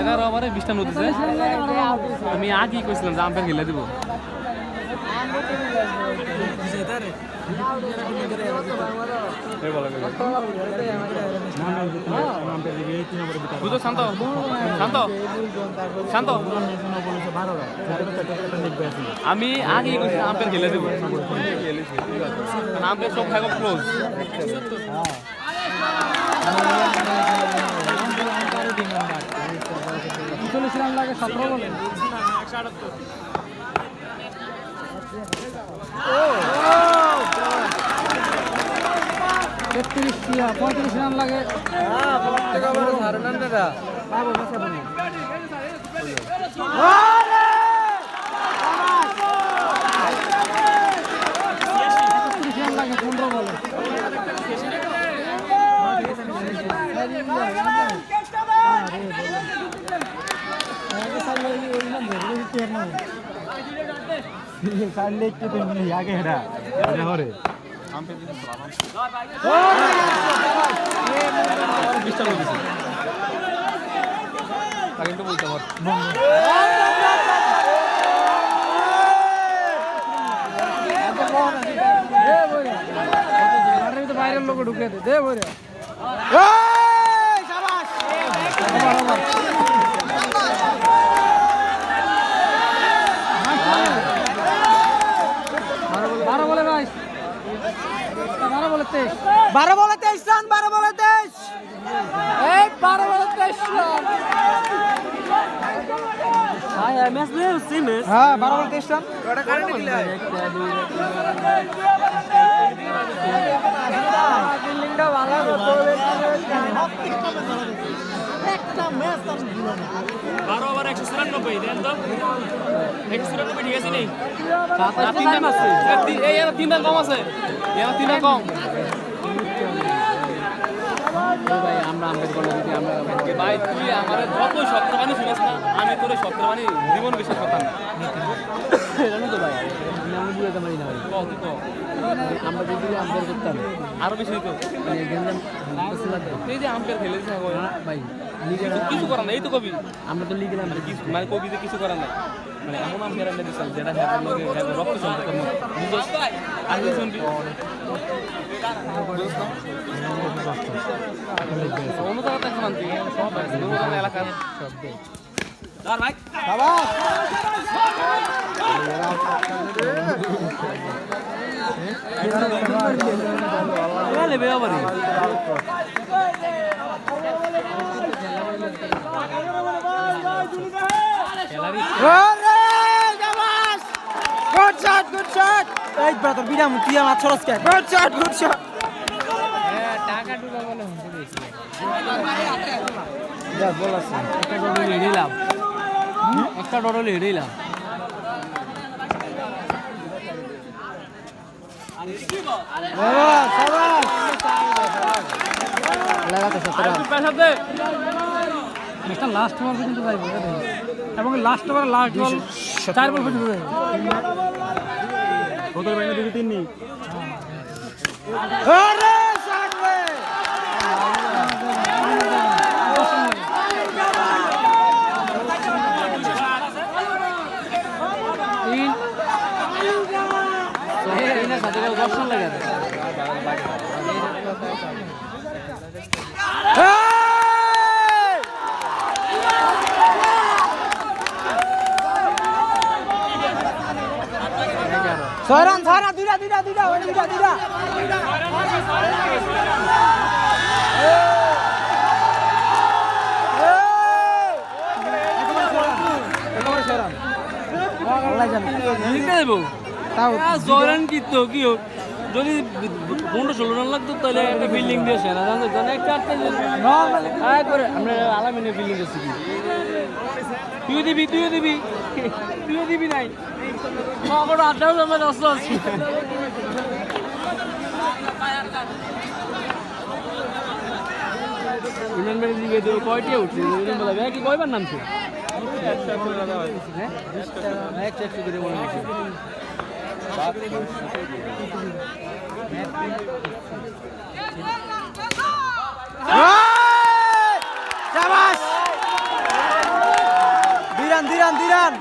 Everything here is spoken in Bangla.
এগারো ওভারে বিশটা নদীছে আমি আগেই কইছিলাম যে আম্পায়ার খেলে দিব। বুঝো, শান্ত। শান্ত। শান্ত। আমি আগে কইছি আম্পায়ার খেলে দেব। আম্পায়ার সব খাইব ক্লোজ তেত্রিশ পঁয়ত্রিশ রান লাগে তেত্রিশ রান লাগে পনেরো বলে সারলে একটু তো আগে হেডা হরে একটু বলতে পার বাইরের লোক ঢুকে দে দে বলে বারো বলে তেইশ রান বারো বলে তেইশ। এই বারো বলে তেইশ রান। হ্যাঁ বারো বলে তেইশ রান। বারো ওভার একশো চুরানব্বই দেন তো। একশো চুরানব্বই ঠিক আছে তিন রান কম আছে। এর তিন রান কম। ভাই আমরা আম্বেদ যদি আমরা ভাই তুই আমার যত সত্যবাণী শুনেছ না আমি তোর জীবন না। জানো তো ভাই আমি বুঝতে পারি না ভাই। তুই আমরা যদি আম্পেয়ার করতাম আরও বেশি হতো এই যে কিছু করার নাই এই তো কবি। আমরা তো লিখে নাম মানে কবিতে কিছু করার নাই। মানে এমন আম্পেয়ার এনে দিচ্ছিলাম যেটা হ্যাঁ হ্যাঁ রক্ত সম্পর্ক আর শুনবি সব এলাকার আবারই গুড শট গুড শট এই ব্রাদার বিরাম তুই আমার ছড়স কে? গুড শট গুড শট টাকা টুকা বলে হুঁচি দিয়েছি যা বল আছে একটা ডরলে হেরিলাম একটা লাগাতে সতেরো পেশাতে ম্যাচটা লাস্ট ওভার পর্যন্ত যাইব এবং লাস্ট ওভার লাস্ট বল চার বল পর্যন্ত যাইব কত বাইনে দুটো তিন নি সাথে দর্শন লাগে? ছয় রান ছয় রান দুইটা দুইটা দুইটা। দুইটা। দুইটা যদি পনেরো ষোলো রান লাগতো তাহলে একটা ফিল্ডিং দিয়ে সেরা জানতো একটা আটটা করে আমরা আলামিনের ফিল্ডিং করছি কি তুইও দিবি তুইও দিবি। তুইও দিবি নাই। মগর আড্ডাও জমে দশ দশ ইমরান কয়টি উঠছে কি একশো একশো করে মনে হচ্ছে এই! দুই রান দুই রান